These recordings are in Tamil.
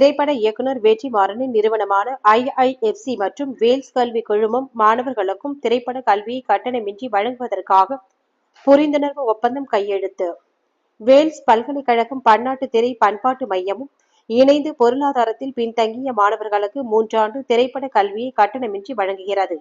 திரைப்பட இயக்குனர் வெற்றிமாறனின் நிறுவனமான ஐஐஎஃப்சி மற்றும் வேல்ஸ் கல்வி குழுமம் மாணவர்களுக்கும் திரைப்பட கல்வியை கட்டணமின்றி வழங்குவதற்காக புரிந்துணர்வு ஒப்பந்தம் கையெழுத்து. வேல்ஸ் பல்கலைக்கழகம் பன்னாட்டு திரை பண்பாட்டு மையமும் இணைந்து பொருளாதாரத்தில் பின்தங்கிய மாணவர்களுக்கு மூன்றாண்டு திரைப்பட கல்வியை கட்டணமின்றி வழங்குகிறது.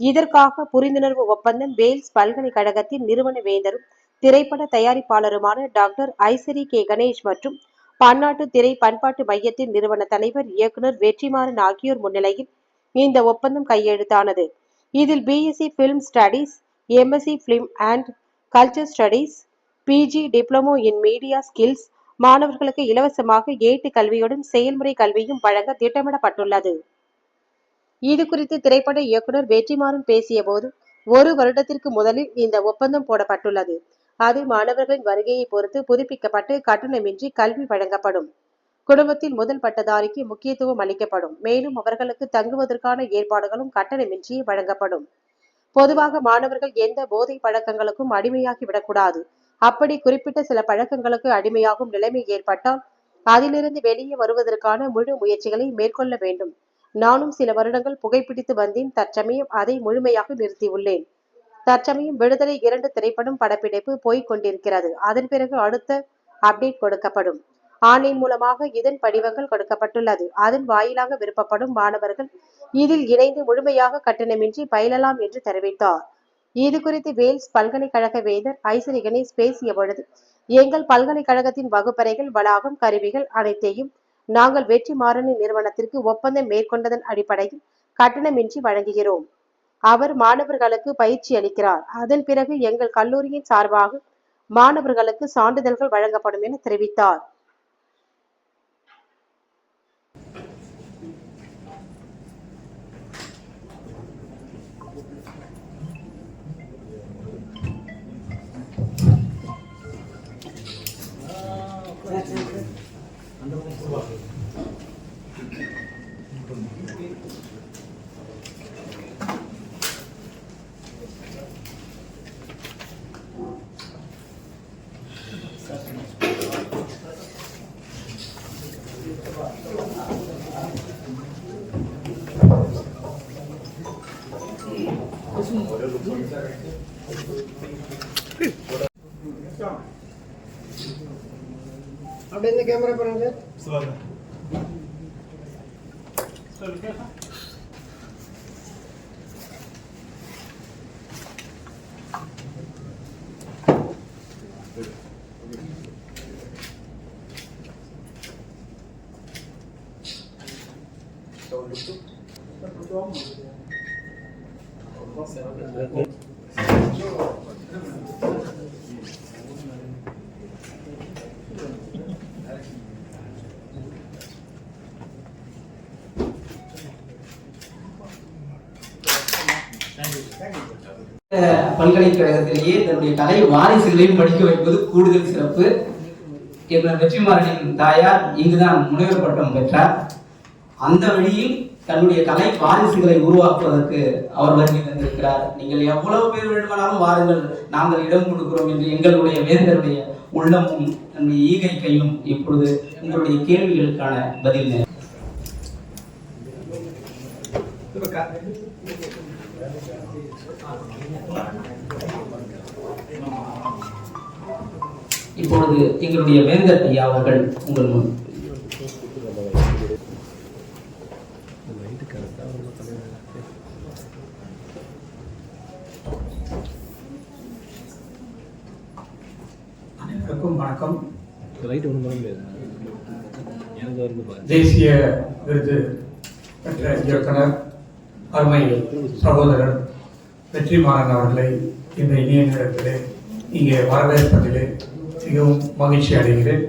இதற்காக புரிந்துணர்வு ஒப்பந்தம் வேல்ஸ் பல்கலைக்கழகத்தின் நிறுவன வேந்தரும் திரைப்பட தயாரிப்பாளருமான டாக்டர் ஐசரி கே. கணேஷ் மற்றும் பன்னாட்டு திரை பண்பாட்டு மையத்தின் நிறுவன தலைவர் இயக்குனர் வெற்றிமாறன் ஆகியோர் முன்னிலையில் இந்த ஒப்பந்தம் கையெழுத்தானது. இதில் BSc film studies MSc film and culture studies PG diploma in media skills மாணவர்களுக்கு இலவசமாக ஏட்டு கல்வியுடன் செயல்முறை கல்வியும் வழங்க திட்டமிடப்பட்டுள்ளது. இது குறித்து திரைப்பட இயக்குனர் வெற்றிமாறன் பேசியபோது ஒரு வருடத்திற்கு முதலில் இந்த ஒப்பந்தம் போடப்பட்டுள்ளது. அது மாணவர்களின் வருகையை பொறுத்து புதுப்பிக்கப்பட்டு கட்டணமின்றி கல்வி வழங்கப்படும். குடும்பத்தில் முதல் பட்டதாரிக்கு முக்கியத்துவம் அளிக்கப்படும். மேலும் அவர்களுக்கு தங்குவதற்கான ஏற்பாடுகளும் கட்டணமின்றி வழங்கப்படும். பொதுவாக மாணவர்கள் எந்த போதை பழக்கங்களுக்கும் அடிமையாகி விடக்கூடாது அப்படி குறிப்பிட்ட சில பழக்கங்களுக்கு அடிமையாகும் நிலைமை ஏற்பட்டால் அதிலிருந்து வெளியே வருவதற்கான முழு முயற்சிகளை மேற்கொள்ள வேண்டும். நானும் சில வருடங்கள் புகைப்பிடித்து வந்தேன். தற்சமயம் அதை முழுமையாக நிறுத்தியுள்ளேன். தற்சமயம் விடுதலை இரண்டு திரைப்படம் படப்பிடிப்பு போய்க் கொண்டிருக்கிறது. அதன் பிறகு அடுத்த அப்டேட் கொடுக்கப்படும். ஆன்லைன் மூலமாக இதன் படிவங்கள் கொடுக்கப்பட்டுள்ளது. அதன் வாயிலாக விருப்பப்படும் மாணவர்கள் இதில் இணைந்து முழுமையாக கட்டணமின்றி பயிலலாம் என்று தெரிவித்தார். இது குறித்து வேல்ஸ் பல்கலைக்கழக வேந்தர் ஐசரி கணேஷ் பேசிய பொழுது எங்கள் பல்கலைக்கழகத்தின் வகுப்பறைகள் வளாகம் கருவிகள் அனைத்தையும் நாங்கள் வெற்றி மாறணி நிறுவனத்திற்கு ஒப்பந்தம் மேற்கொண்டதன் அடிப்படையில் கட்டணமின்றி வழங்குகிறோம். அவர் மாணவர்களுக்கு பயிற்சி அளிக்கிறார். அதன் பிறகு எங்கள் கல்லூரியின் சார்பாக மாணவர்களுக்கு சான்றிதழ்கள் வழங்கப்படும் என தெரிவித்தார். அப்படியே இந்த கேமரா பாருங்க சார் இந்த பல்கலைக்கழகத்திலேயே தன்னுடைய கலை வாரிசுகளையும் படிக்க வைப்பது கூடுதல் சிறப்பு என்ற வெற்றிமாறனின் தாயார் இங்குதான் முனைவர் பட்டம் பெற்றார் அந்த வழியில் தன்னுடைய கலை வாரிசுகளை உருவாக்குவதற்கு அவர் வருகை தந்திருக்கிறார் நீங்கள் எவ்வளவு பேர் வேண்டுமானாலும் வாருங்கள் நாங்கள் இடம் கொடுக்கிறோம் என்று எங்களுடைய வேந்தருடைய உள்ளமும் நம்முடைய ஈகை கையும் இப்பொழுது உங்களுடைய கேள்விகளுக்கான பதில் நேரம். இப்பொழுது எங்களுடைய வேந்தர் ஐயா அவர்கள் உங்கள் முன். அனைவருக்கும் வணக்கம். தேசிய விருது பெற்ற இயக்குனர் அருமை சகோதரர் வெற்றிமாறன் அவர்களை இந்த இணைய நேரத்திலே இங்கே வரவேற்பதிலே மிகவும் மகிழ்ச்சி அடைகிறேன்.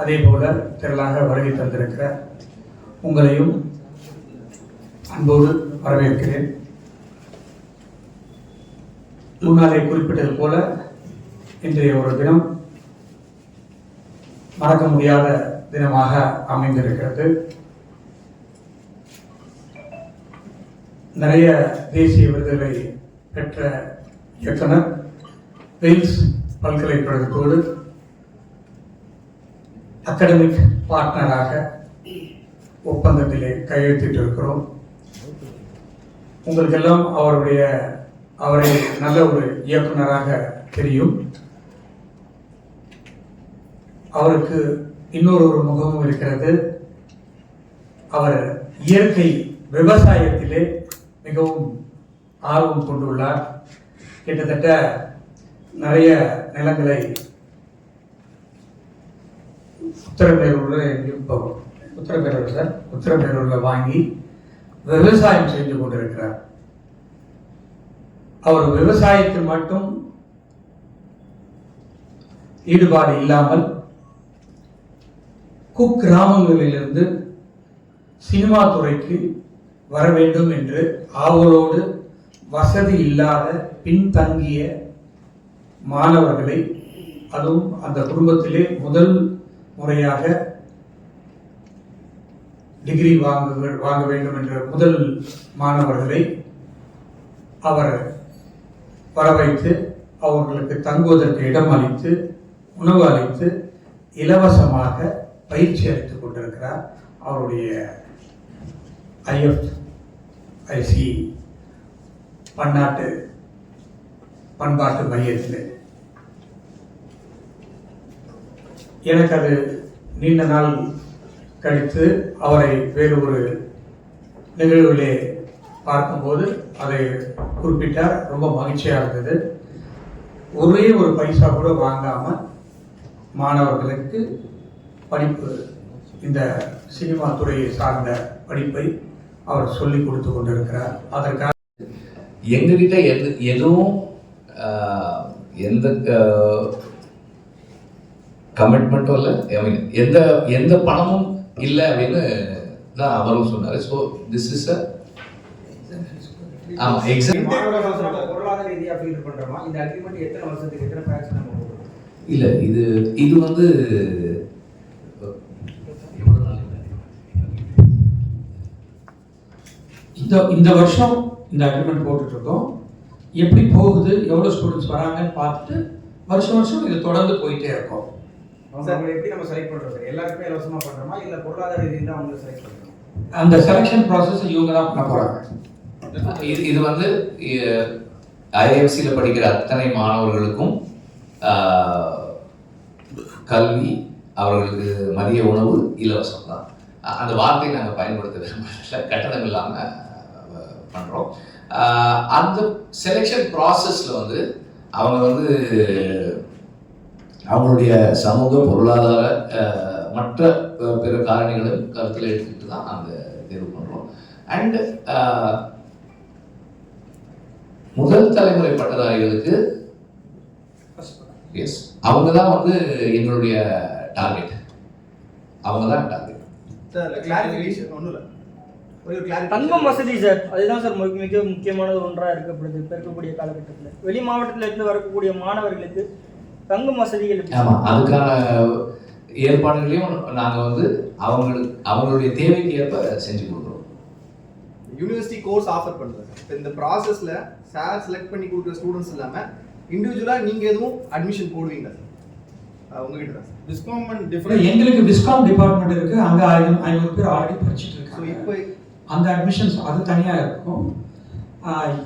அதே போல திரளாக வருகை தந்திருக்கிற உங்களையும் அன்போடு வரவேற்கிறேன். முன்னாலே குறிப்பிட்டது போல இன்றைய ஒரு தினம் மறக்க முடியாத தினமாக அமைந்திருக்கிறது. நிறைய தேசிய விருதுகளை பெற்ற இயக்குனர் வெயில்ஸ் பல்கலைக்கழகத்தோடு அகாடமிக் பார்ட்னராக ஒப்பந்தத்திலே கையெழுத்திட்டு இருக்கிறோம் உங்களுக்கெல்லாம் அவருடைய அவரை நல்ல ஒரு இயக்குனராக தெரியும். அவருக்கு இன்னொரு ஒரு முகமும் இருக்கிறது. அவர் இயற்கை விவசாயத்திலே மிகவும் ஆர்வம் கொண்டுள்ளார். கிட்டத்தட்ட நிறைய நிலங்களை உத்தரப்பேரூரில் இப்போ உத்தரப்பேரூர் சார் உத்தரப்பேரூரில் வாங்கி விவசாயம் செஞ்சு கொண்டிருக்கிறார். அவர் விவசாயத்தில் மட்டும் ஈடுபாடு இல்லாமல் குக்கிராமங்களிலிருந்து சினிமா துறைக்கு வர வேண்டும் என்று ஆவலோடு வசதி இல்லாத பின்தங்கிய மாணவர்களை அதுவும் அந்த குடும்பத்திலே முதல் முறையாக டிகிரி வாங்க வாங்க வேண்டும் என்ற முதல் மாணவர்களை அவர் வர வைத்து அவர்களுக்கு தங்குவதற்கு இடம் அளித்து உணவு அளித்து இலவசமாக பயிற்சி அளித்துக் கொண்டிருக்கிறார் அவருடைய ஐஎஃப். ஐசி பன்னாட்டு பண்பாட்டு மையத்தில். எனக்கு அது நீண்ட நாள் கழித்து அவரை வேறு ஒரு நிகழ்விலே பார்க்கும்போது அதை குறிப்பிட்டார். ரொம்ப மகிழ்ச்சியாக இருந்தது. ஒரே ஒரு பைசா கூட வாங்காமல் மாணவர்களுக்கு படிப்பு இந்த சினிமா துறையை சார்ந்த படிப்பை அவர் சொல்லிக் கொடுத்து கொண்டிருக்கிறார். அதற்காக எங்ககிட்ட எது எதுவும் எந்த கமிட்மெண்ட்டும் இல்லை. எந்த எந்த பணமும் இல்லை அப்படின்னு தான் அவரும் சொன்னார். ஸோ திஸ் இஸ் அ ஆமாம் எக்ஸாம் பொருளாதார ரீதியாக ஃபீல் பண்றோமா? இந்த அக்ரிமெண்ட் எத்தனை வருஷத்துக்கு எத்தனை பேட்ச் நம்ம போடுறோம்? இல்லை இது இது வந்து எவ்வளவு நாள் இந்த இந்த வருஷம் இந்த அக்ரிமெண்ட் போட்டுட்டு இருக்கோம் எப்படி போகுது எவ்வளோ ஸ்டூடெண்ட்ஸ் வராங்கன்னு பார்த்துட்டு வருஷம் வருஷம் இது தொடர்ந்து போயிட்டே இருக்கோம். எப்படி நம்ம செலக்ட் பண்றது? எல்லாருக்குமே இலவசமா பண்றோமா? இல்ல பொருளாதார ரீதியில் அவங்களை செலக்ட் பண்றோம்? அந்த செலெக்ஷன் ப்ராசஸ் இவங்க தான் பண்ண போகிறாங்க இது இது வந்து ஐஎஃப்சியில் படிக்கிற அத்தனை மாணவர்களுக்கும் கல்வி அவர்களுக்கு மதிய உணவு இலவசம் தான். அந்த வார்த்தையை நாங்கள் பயன்படுத்த விரும்பல. கட்டணம் இல்லாமல் பண்ணுறோம் அந்த செலெக்ஷன் ப்ராசஸில் வந்து அவங்க வந்து அவங்களுடைய சமூக பொருளாதார ஆஹ், மற்ற பிற காரணிகளும் கருத்தில் எடுத்துக்கிட்டு தான் அந்த தேர்வு பண்ணுறோம் அண்ட் முதல் தலைமுறை பட்டதாரிகளுக்கு எஸ் அவங்க தான் வந்து எங்களுடைய டார்கெட் அவங்க தான் டார்கெட் கிளாரிஃபிகேஷன் ஒன்றும் இல்லை. தங்கும் வசதி சார் அதுதான் சார் மிக மிக முக்கியமான ஒன்றாக இருக்கப்படுது இப்போ இருக்கக்கூடிய காலகட்டத்தில். வெளி மாவட்டத்துல இருந்து வரக்கூடிய மாணவர்களுக்கு தங்கும் வசதிகள்? ஆமாம் அதுக்கான ஏற்பாடுகளையும் நாங்கள் வந்து அவங்களுக்கு அவங்களுடைய தேவைக்கு ஏற்ப செஞ்சு கொடுக்குறோம். யூனிவர்சிட்டி கோர்ஸ் ஆஃபர் பண்ணுறது இப்போ இந்த ப்ராசஸில் சார் செலக்ட் பண்ணி கொடுக்குற ஸ்டூடெண்ட்ஸ் இல்லாமல் இண்டிவிஜுவலாக நீங்கள் எதுவும் அட்மிஷன் போடுவீங்களா சார் டிஸ்காம் எங்களுக்கு விஸ்காம் டிபார்ட்மெண்ட் இருக்கு. அங்க ஐநூறு பேர் ஆல்ரெடி படிச்சுட்டு ஸோ இருக்காங்க இப்போ அந்த அட்மிஷன்ஸ் அது தனியா இருக்கும்.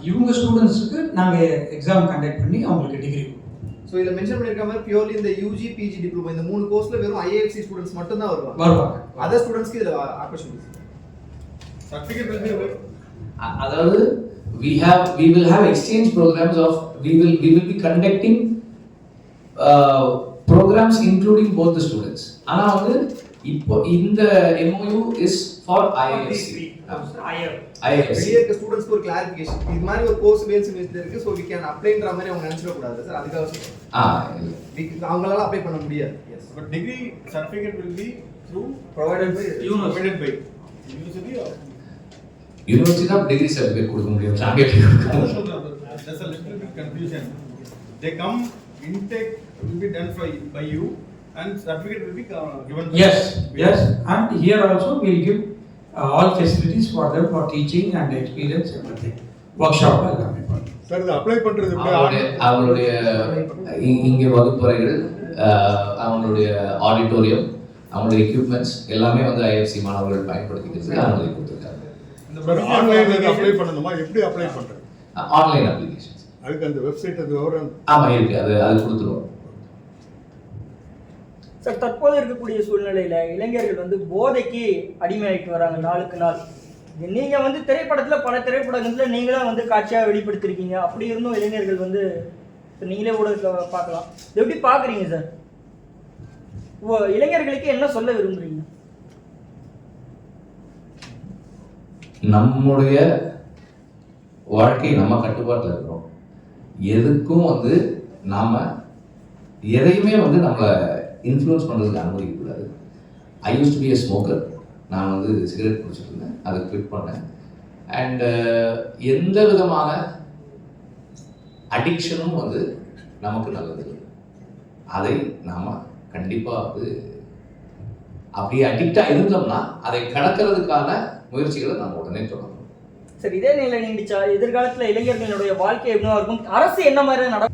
இவங்க ஸ்டூடெண்ட்ஸுக்கு நாங்க எக்ஸாம் கண்டக்ட் பண்ணி அவங்களுக்கு டிகிரி ஸோ இதில் மென்ஷன் பண்ணியிருக்க மாதிரி பியூர்லி இந்த யூஜி பிஜி டிப்ளமோ இந்த மூணு கோர்ஸில் வெறும் ஐஏஎஃப்சி ஸ்டூடெண்ட்ஸ் மட்டும் தான் வருவாங்க. வருவாங்க. அதர் ஸ்டூடெண்ட்ஸ்க்கு இதில் ஆப்பர்ச்சுனிட்டிஸ் சர்டிஃபிகேட் அதாவது we have we will have exchange programs of we will we will be conducting uh, programs including both the students. ஆனா வந்து இப்போ இந்த MOU is for IISc IISc வெளியே இருக்க ஸ்டூடெண்ட்ஸ்க்கு ஒரு கிளாரிஃபிகேஷன் இது மாதிரி ஒரு கோர்ஸ் வேல்ஸ் யூனிவர்சிட்டி இருக்கு ஸோ வி கேன் அப்ளைன்ற மாதிரி அவங்க நினச்சிடக்கூடாது சார் அதுக்காக சொல்றேன் அவங்களால அப்ளை பண்ண முடியாது yes But degree certificate will be through provided by provided by university or university தான் டிகிரி சர்டிஃபிகேட் கொடுக்க முடியும் there's a little bit confusion. They come, intake will be done by, by you and certificate will be uh, given. Yes, yes, and here also we'll give uh, all facilities for them for teaching and experience everything. Workshop எல்லாமே. சார் இது அப்ளை பண்றது எப்படி? அவங்களுடைய இங்கே வகுப்பறைகள் அவங்களுடைய ஆடிட்டோரியம் அவங்களுடைய எக்யூப்மெண்ட்ஸ் எல்லாமே வந்து ஐஎஃப்சி மாணவர்கள் பயன்படுத்திக்கிறதுக்கு அனுமதி கொடுத்துருக்காங்க. இந்த ஆன்லைன்ல அப்ளை பண்ணணுமா? எப்படி அப்ளை பண்றது? ஆன்லைன் அப்ளிகேஷன்ஸ் அதுக்கு அந்த வெப்சைட் அது விவரம்? ஆமாம் இருக்குது அது அது கொடுத்துருவோம். சார் தற்போது இருக்கக்கூடிய சூழ்நிலையில இளைஞர்கள் வந்து போதைக்கு அடிமையாயிட்டு வராங்க நாளுக்கு நாள். நீங்கள் நீங்க வந்து திரைப்படத்துல பல திரைப்படங்கள்ல நீங்களும் வந்து காட்சியா வெளிப்படுத்திருக்கீங்க. அப்படி இருந்தும் இளைஞர்கள் வந்து நீங்களே ஊடகத்தில் பார்க்கலாம். எப்படி பாக்குறீங்க சார்? ஓ இளைஞர்களுக்கு என்ன சொல்ல விரும்புறீங்க? நம்முடைய வாழ்க்கை நம்ம கட்டுப்பாட்டில் இருக்கிறோம். எதுக்கும் வந்து நாம் எதையுமே வந்து நம்மளை இன்ஃப்ளூயன்ஸ் பண்ணுறதுக்கு அனுமதிக்கக்கூடாது I use to be a smoker நான் வந்து சிகரெட் குடிச்சிட்டு இருந்தேன். அதை குவிட் பண்ணேன். அண்டு எந்த விதமான அடிக்ஷனும் வந்து நமக்கு நல்லது இல்லை. அதை நாம் கண்டிப்பாக வந்து அப்படி அடிக்டாக இருந்தோம்னா அதை கடக்கிறதுக்கான முயற்சிகளை நம்ம உடனே தொடங்கணும் சார் இதே நிலை நீடிச்சா எதிர்காலத்துல இளைஞர்களுடைய வாழ்க்கை எப்படிவா இருக்கும்? அரசு என்ன மாதிரி நட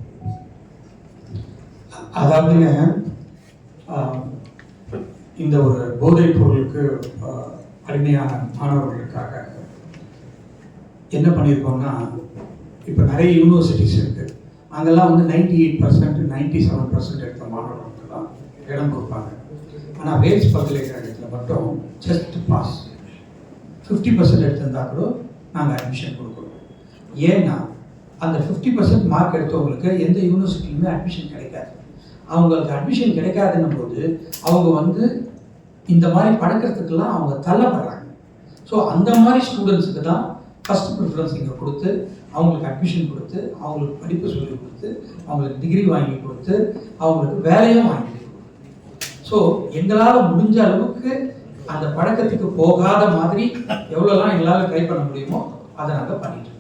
அதாவதுங்க இந்த ஒரு போதைப் பொருளுக்கு அடிமையான மாணவர்களுக்காக என்ன பண்ணியிருக்கோம்னா இப்போ நிறைய யூனிவர்சிட்டிஸ் இருக்குது அங்கெல்லாம் வந்து ninety eight percent ninety seven percent எடுத்த மாணவர்களுக்கு தான் இடம் கொடுப்பாங்க. ஆனால் வேல்ஸ் பல்கலைக்கழகத்தில் மட்டும் ஜஸ்ட் பாஸ் ஃபிஃப்டி பர்சன்ட் எடுத்திருந்தா கூட நாங்கள் அட்மிஷன் கொடுக்குறோம் ஏன்னா அந்த ஃபிஃப்டி பர்சன்ட் மார்க் எடுத்தவங்களுக்கு எந்த யூனிவர்சிட்டியுமே அட்மிஷன் கிடைக்காது. அவங்களுக்கு அட்மிஷன் கிடைக்காதுன்னும் போது அவங்க வந்து இந்த மாதிரி பழக்கத்துக்கெல்லாம் அவங்க தள்ளப்படுறாங்க. ஸோ அந்த மாதிரி ஸ்டூடெண்ட்ஸுக்கு தான் ஃபஸ்ட் ப்ரிஃபரன்ஸ் இங்கே கொடுத்து அவங்களுக்கு அட்மிஷன் கொடுத்து அவங்களுக்கு படிப்பு சொல்லி கொடுத்து அவங்களுக்கு டிகிரி வாங்கி கொடுத்து அவங்களுக்கு வேலையும் வாங்கி ஸோ எங்களால் முடிஞ்ச அளவுக்கு அந்த பழக்கத்துக்கு போகாத மாதிரி எவ்வளோலாம் எங்களால் ட்ரை பண்ண முடியுமோ அதை நாங்கள் பண்ணிட்டு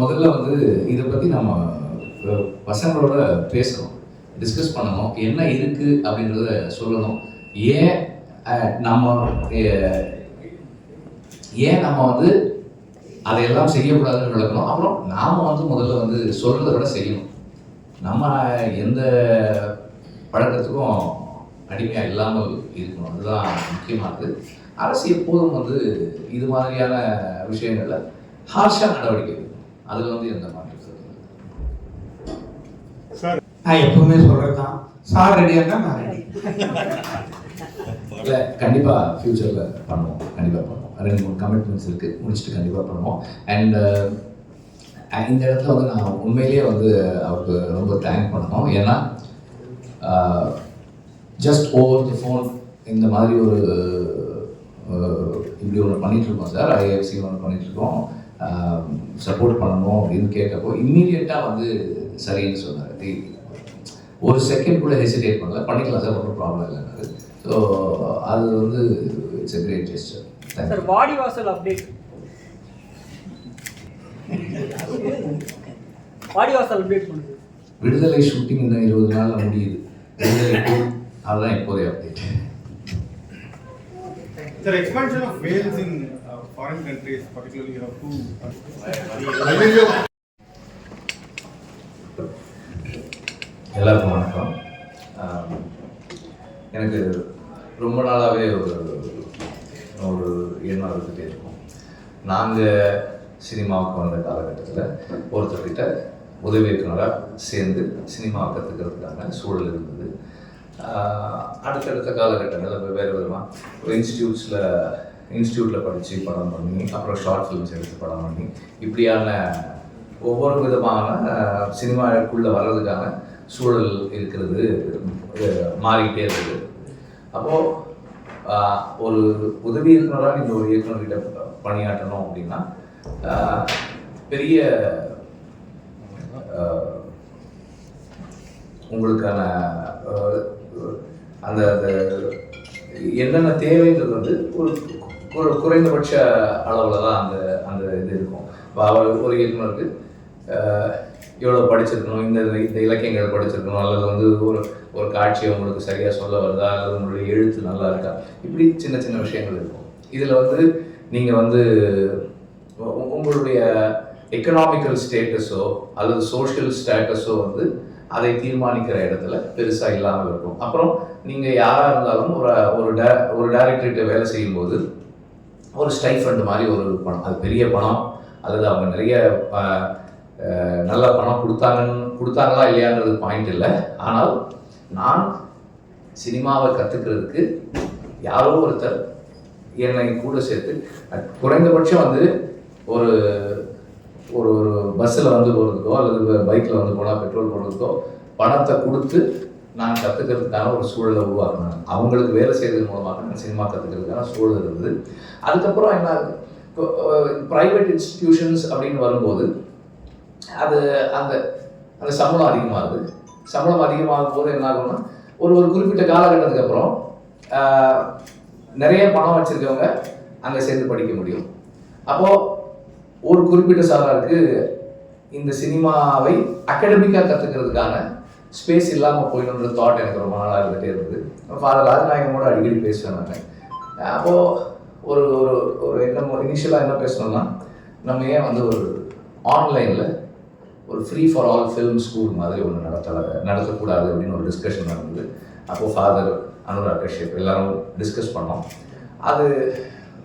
முதல்ல வந்து இதை பற்றி நம்ம பசங்களோட பேசணும். டிஸ்கஸ் பண்ணணும். என்ன இருக்கு அப்படின்றத சொல்லணும். ஏன் நம்ம ஏன் நம்ம வந்து அதையெல்லாம் செய்யக்கூடாதுன்னு விளக்கணும். அப்புறம் நாம வந்து முதல்ல வந்து சொல்றதை விட செய்யணும். நம்ம எந்த பழக்கத்துக்கும் அடிமையாக இல்லாமல் இருக்கணும். அதுதான் முக்கியமானது அரசு எப்போதும் வந்து இது மாதிரியான விஷயங்கள்ல ஹார்ஷாக நடவடிக்கை அதில் வந்து எந்த மாற்றம் நான் எப்பவுமே சொல்கிறது தான் சார் ரெடியாக இருந்தால் நான் ரெடி இல்லை கண்டிப்பாக ஃப்யூச்சரில் பண்ணுவோம். கண்டிப்பாக பண்ணுவோம். ரெண்டு மூணு கமிட்மெண்ட்ஸ் இருக்குது முடிச்சுட்டு கண்டிப்பாக பண்ணுவோம். அண்ட் இந்த இடத்துல வந்து நான் உண்மையிலேயே வந்து அவருக்கு ரொம்ப தேங்க் பண்ணணும். ஏன்னா ஜஸ்ட் ஓவர் தி ஃபோன் இந்த மாதிரி ஒரு இப்படி ஒன்று பண்ணிட்டு இருக்கோம் சார் ஐஎஃப்சி ஒன்று பண்ணிட்டு இருக்கோம் சப்போர்ட் பண்ணணும் அப்படின்னு கேட்டப்போ இம்மீடியட்டாக வந்து சரின்னு சொன்னார். ஒரு செகண்ட் கூட ஹெசிடேட் பண்ணல. பண்ணிக்கலாம் சார் ஒன்றும் ப்ராப்ளம் இல்லைன்னாரு ஸோ அது வந்து it's a great gesture sir thank you Vaadivaasal update Vaadivaasal update பண்ணுது விடுதலை ஷூட்டிங் இன்னும் இருபது நாளில் முடியுது. விடுதலை அதுதான் இப்போதைய update Sir, expansion of whales in uh, foreign countries, particularly you have two. Uh, எல்லாருக்கும் வணக்கம் எனக்கு ரொம்ப நாளாகவே ஒரு ஒரு எண்ணம் இருந்துகிட்டே இருக்கும் நாங்கள் சினிமாவுக்கு வந்த காலகட்டத்தில் ஒருத்தர்கிட்ட உதவி இயக்குனராக சேர்ந்து சினிமா கற்றுக்கிறதுக்கான சூழல் இருந்தது அடுத்தடுத்த காலகட்டங்களில் வெவ்வேறு விதமாக ஒரு இன்ஸ்டியூட்ஸில் இன்ஸ்டியூட்டில் படித்து படம் பண்ணி அப்புறம் ஷார்ட் ஃபிலிம்ஸ் எடுத்து படம் பண்ணி இப்படியான ஒவ்வொரு விதமான சினிமாக்குள்ளே சினிமாவுக்குள்ளே வர்றதுக்கான சூழல் இருக்கிறது மாறிக்கிட்டே இருக்குது. அப்போது ஒரு உதவி இயக்குனராக நீங்கள் ஒரு இயக்குனர்கிட்ட பணியாற்றணும் அப்படின்னா பெரிய உங்களுக்கான அந்த அந்த என்னென்ன தேவைன்றது வந்து ஒரு ஒரு குறைந்தபட்ச அளவில் தான் அந்த அந்த இது இருக்கும். இப்போ ஒரு இயக்குனருக்கு இவ்வளோ எவ்வளோ படிச்சிருக்கணும் இந்த இந்த இலக்கியங்கள் படிச்சிருக்கணும் அல்லது வந்து ஒரு ஒரு காட்சியை உங்களுக்கு சரியாக சொல்ல வருதா அல்லது உங்களுடைய எழுத்து நல்லா இருக்கா? இப்படி சின்ன சின்ன விஷயங்கள் இருக்கும். இதில் வந்து நீங்கள் வந்து உ- உங்களுடைய எக்கனாமிக்கல் ஸ்டேட்டஸோ அல்லது சோஷியல் ஸ்டேட்டஸோ வந்து அதை தீர்மானிக்கிற இடத்துல பெருசாக இல்லாமல் இருக்கும். அப்புறம் நீங்கள் யாராக இருந்தாலும் ஒரு ஒரு டே ஒரு டேரக்டர்கிட்ட வேலை செய்யும்போது ஒரு ஸ்டைஃபண்ட் மாதிரி ஒரு பணம் அது பெரிய பணம் அல்லது அவங்க நிறைய நல்ல பணம் கொடுத்தாங்கன்னு கொடுத்தாங்களா இல்லையான்றது பாயிண்ட் இல்லை. ஆனால் நான் சினிமாவை கற்றுக்கிறதுக்கு யாரோ ஒருத்தர் என்னை கூட சேர்த்து குறைந்தபட்சம் வந்து ஒரு ஒரு ஒரு பஸ்ஸில் வந்து போகிறதுக்கோ அல்லது பைக்கில் வந்து போனால் பெட்ரோல் போடுறதுக்கோ பணத்தை கொடுத்து நான் கற்றுக்கிறதுக்கான ஒரு சூழலை உருவாக்குனேன். அவங்களுக்கு வேலை செய்தது மூலமாக நான் சினிமா கற்றுக்கிறதுக்கான சூழல் இருந்தது. அதுக்கப்புறம் என்ன இப்போ ப்ரைவேட் இன்ஸ்டிடியூஷன்ஸ் அப்படின்னு வரும்போது அது அந்த அந்த சம்பளம் அதிகமாகுது. சம்பளம் அதிகமாகும் போது என்ன ஆகும்னா ஒரு ஒரு குறிப்பிட்ட காலகட்டத்துக்கு அப்புறம் நிறைய பணம் வச்சுருக்கவங்க அங்கே சேர்ந்து படிக்க முடியும். அப்போது ஒரு குறிப்பிட்ட சாராருக்கு இந்த சினிமாவை அகடமிக்காக கற்றுக்கிறதுக்கான ஸ்பேஸ் இல்லாமல் போயிடுன்ற தாட் எனக்கு ரொம்ப நாளாக இருந்துகிட்டே இருந்தது. ஃபாதர் கூட அடிக்கடி பேசுவேன் நான். அப்போது ஒரு ஒரு ஒரு என்ன இனிஷியலாக என்ன பேசணும்னா நம்ம ஏன் வந்து ஒரு ஆன்லைனில் ஒரு free for all film school மாதிரி ஒன்று நடத்தலை நடத்தக்கூடாது அப்படின்னு ஒரு டிஸ்கஷன் நடந்தது. அப்போது ஃபாதர் அனுராக் கஷ்யப் எல்லாரும் டிஸ்கஸ் பண்ணோம். அது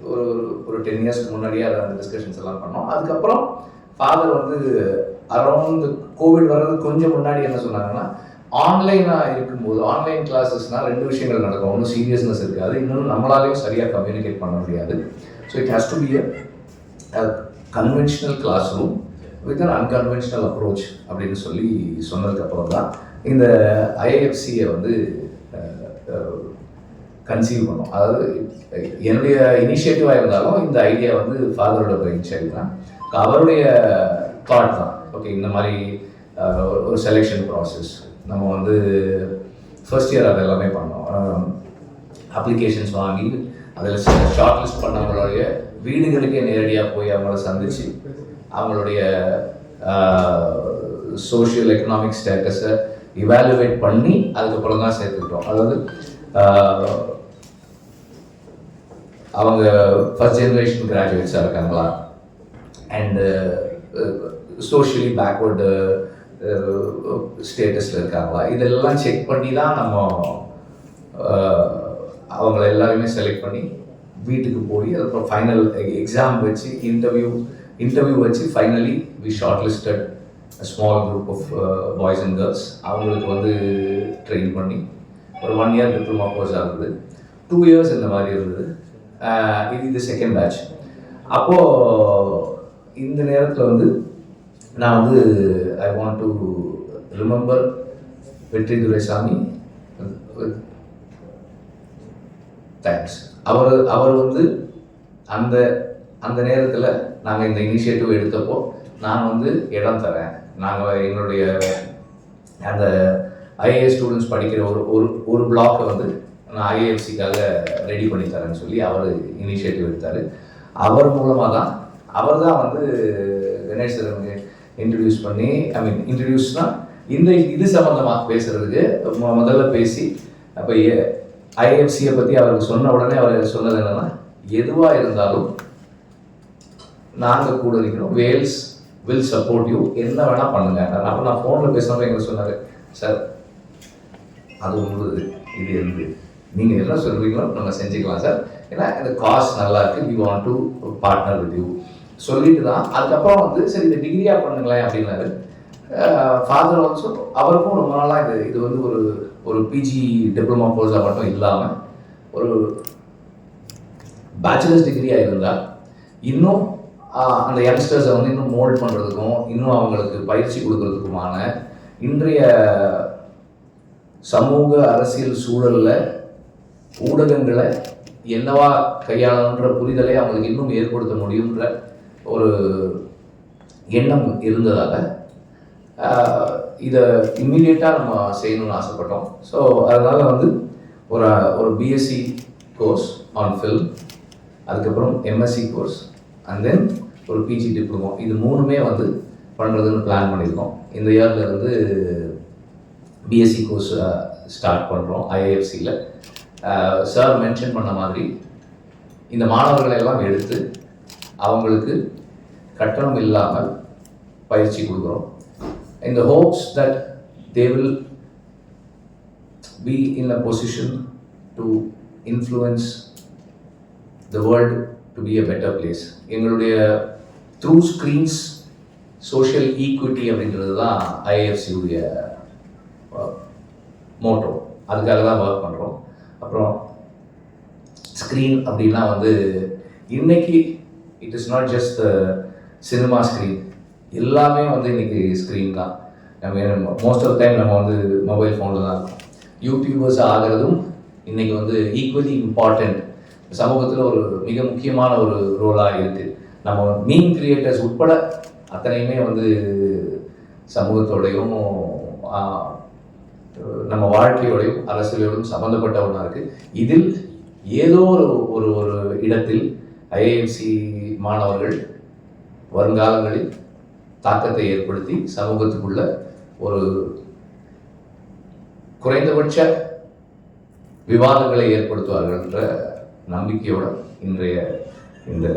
ஒரு ஒரு டென் இயர்ஸ்க்கு முன்னாடியே அதை அந்த டிஸ்கஷன்ஸ் எல்லாம் பண்ணோம். அதுக்கப்புறம் ஃபாதர் வந்து அரௌண்ட் கோவிட் வர்றது கொஞ்சம் முன்னாடி என்ன சொன்னாங்கன்னா ஆன்லைனாக இருக்கும்போது ஆன்லைன் கிளாஸஸ்னால் ரெண்டு விஷயங்கள் நடக்கும். ஒன்றும் சீரியஸ்னஸ் இருக்காது இன்னொன்று நம்மளாலையும் சரியாக கம்யூனிகேட் பண்ண முடியாது. So it has to be a conventional classroom with an unconventional approach அப்படின்னு சொல்லி சொன்னதுக்கப்புறம் தான் இந்த ஐஎஃப்சியை வந்து கன்சீவ் பண்ணோம். அதாவது என்னுடைய இனிஷியேட்டிவாக இருந்தாலும் இந்த ஐடியா வந்து ஃபாதரோட பிரெயின் சைல்டு தான். அவருடைய தாட் தான். ஓகே இந்த மாதிரி ஒரு செலெக்ஷன் ப்ராசஸ் நம்ம வந்து ஃபர்ஸ்ட் இயர் அது எல்லாமே பண்ணோம். அப்ளிகேஷன்ஸ் வாங்கி அதில் ஷார்ட் லிஸ்ட் பண்ணவங்களுடைய வீடுகளுக்கே நேரடியாக போய் அவங்கள சந்தித்து அவங்களுடைய சோஷியல் எக்கனாமிக் ஸ்டேட்டஸை இவாலுவேட் பண்ணி அதுக்கப்புறம் தான் சேர்த்துக்கிட்டோம். அதாவது அவங்க ஃபர்ஸ்ட் ஜென்ரேஷன் கிராஜுவேட்ஸாக இருக்காங்களா? அண்டு சோஷியலி பேக்வர்டு ஸ்டேட்டஸில் இருக்காங்களா? இதெல்லாம் செக் பண்ணி தான் நம்ம அவங்கள எல்லாருமே செலக்ட் பண்ணி வீட்டுக்கு போய் அதுக்கப்புறம் ஃபைனல் எக்ஸாம் வச்சு இன்டர்வியூ இன்டர்வியூ வச்சு finally we shortlisted small group of boys and girls அவங்களுக்கு வந்து ட்ரெயின் பண்ணி ஒரு ஒன் இயர் டிப்ளமா கோர்ஸாக இருந்தது டூ இயர்ஸ் இந்த மாதிரி இருந்தது. இது இது செகண்ட் பேட்ச் அப்போது இந்த நேரத்தில் வந்து நான் வந்து ஐ வாண்ட் டு ரிமெம்பர் வெற்றி துரைசாமி தேங்க்ஸ் அவர் அவர் வந்து அந்த அந்த நேரத்தில் நாங்கள் இந்த இனிஷியேட்டிவ் எடுத்தப்போ நான் வந்து இடம் தரேன். நாங்கள் எங்களுடைய அந்த ஐஏஎஸ் ஸ்டூடெண்ட்ஸ் படிக்கிற ஒரு ஒரு ஒரு பிளாக்கை வந்து நான் ஐஏஎஃப்சிக்காக ரெடி பண்ணி தரேன்னு சொல்லி அவர் இனிஷியேட்டிவ் எடுத்தார். அவர் மூலமாக தான் அவர் தான் வந்து கணேஷ் சார் இன்ட்ரடியூஸ் பண்ணி ஐ மீன் இன்ட்ரடியூஸ்னால் இந்த இது சம்மந்தமாக பேசுகிறதுக்கு முதல்ல பேசி அப்போ ஐஎஃப்சியை பற்றி அவருக்கு சொன்ன உடனே அவர் சொன்னது என்னென்னா எதுவாக இருந்தாலும் நாங்கள் கூட இருக்கணும் வேல்ஸ் வில் சப்போர்ட் யூ என்ன வேணால் பண்ணுங்க. அப்போ நான் ஃபோனில் பேசுகிறப்ப எங்களுக்கு சொன்னார்? சார் அது உங்களுது. இது இருந்து நீங்கள் என்ன சொல்கிறீங்களோ நம்ம செஞ்சுக்கலாம் சார் ஏன்னா இந்த காஸ்ட் நல்லா இருக்கு. You want to partner with you சொல்லிட்டு தான் அதுக்கப்புறம் வந்து சரி இந்த டிகிரியாக பண்ணுங்களேன் அப்படின்னாரு. ஃபாதர் ஆல்சோ அவருக்கும் ரொம்ப நாளாக இது இது வந்து ஒரு ஒரு பிஜி டிப்ளமா கோர்ஸாக மட்டும் இல்லாமல் ஒரு பேச்சுலர்ஸ் டிகிரியாக இருந்தால் இன்னும் அந்த யங்ஸ்டர்ஸை வந்து இன்னும் மோல்ட் பண்ணுறதுக்கும் இன்னும் அவங்களுக்கு பயிற்சி கொடுக்கறதுக்குமான இன்றைய சமூக அரசியல் சூழலில் ஊடகங்களை என்னவா கையாளன்ற புரிதலை அவங்களுக்கு இன்னும் ஏற்படுத்த முடியுன்ற ஒரு எண்ணம் இருந்ததால் இதை இம்மீடியட்டாக நம்ம செய்யணும்னு ஆசைப்பட்டோம். ஸோ அதனால் வந்து ஒரு ஒரு பிஎஸ்சி கோர்ஸ் ஆன் ஃபில்ம் அதுக்கப்புறம் எம்எஸ்சி கோர்ஸ் அண்ட் தென் ஒரு பிஜி டிப்ளமோ இது மூணுமே வந்து பண்ணுறதுன்னு பிளான் பண்ணியிருக்கோம். இந்த இயர்லேருந்து பிஎஸ்சி கோர்ஸ் ஸ்டார்ட் பண்ணுறோம் ஐஏஎஃப்சியில் சார் மென்ஷன் பண்ண மாதிரி இந்த மாணவர்களை எல்லாம் எடுத்து அவங்களுக்கு கட்டணம் இல்லாமல் பயிற்சி கொடுக்குறோம். இந்த hopes that they will be in a position to influence the world to be a better place எங்களுடைய த்ரூ ஸ்க்ரீன்ஸ் சோஷியல் ஈக்விட்டி அப்படின்றது தான் ஐஏஎஃப்சியுடைய மோட்டோ அதுக்காக தான் ஒர்க் பண்ணுறோம் அப்புறம் ஸ்க்ரீன் அப்படின்னா வந்து இன்னைக்கு it is not just cinema screen எல்லாமே வந்து இன்றைக்கி ஸ்க்ரீன் தான். நம்ம மோஸ்ட் ஆஃப் டைம் நம்ம வந்து மொபைல் ஃபோனில் தான் இருக்கோம். யூடியூபர்ஸ் ஆகிறதும் இன்றைக்கி வந்து ஈக்குவலி இம்பார்ட்டண்ட் சமூகத்தில் ஒரு மிக முக்கியமான ஒரு ரோலாக இருக்குது நம்ம மீன் கிரியேட்டர்ஸ் உட்பட அத்தனையுமே வந்து சமூகத்தோடையும் நம்ம வாழ்க்கையோடையும் அரசியலோடும் சம்மந்தப்பட்ட ஒன்றா இருக்குது இதில் ஏதோ ஒரு ஒரு ஒரு இடத்தில் ஐஏஎம்சி மாணவர்கள் வருங்காலங்களில் தாக்கத்தை ஏற்படுத்தி சமூகத்துக்குள்ள ஒரு குறைந்தபட்ச விவாதங்களை ஏற்படுத்துவார்கள் என்ற நம்பிக்கையோட இன்றைய இந்த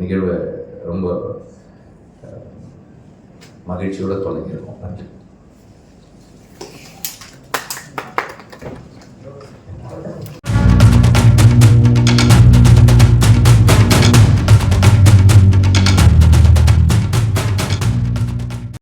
நிகழ்வை ரொம்ப மகிழ்ச்சியோடு மகிழ்ச்சியோட தொடங்கியிருக்கோம். நன்றி.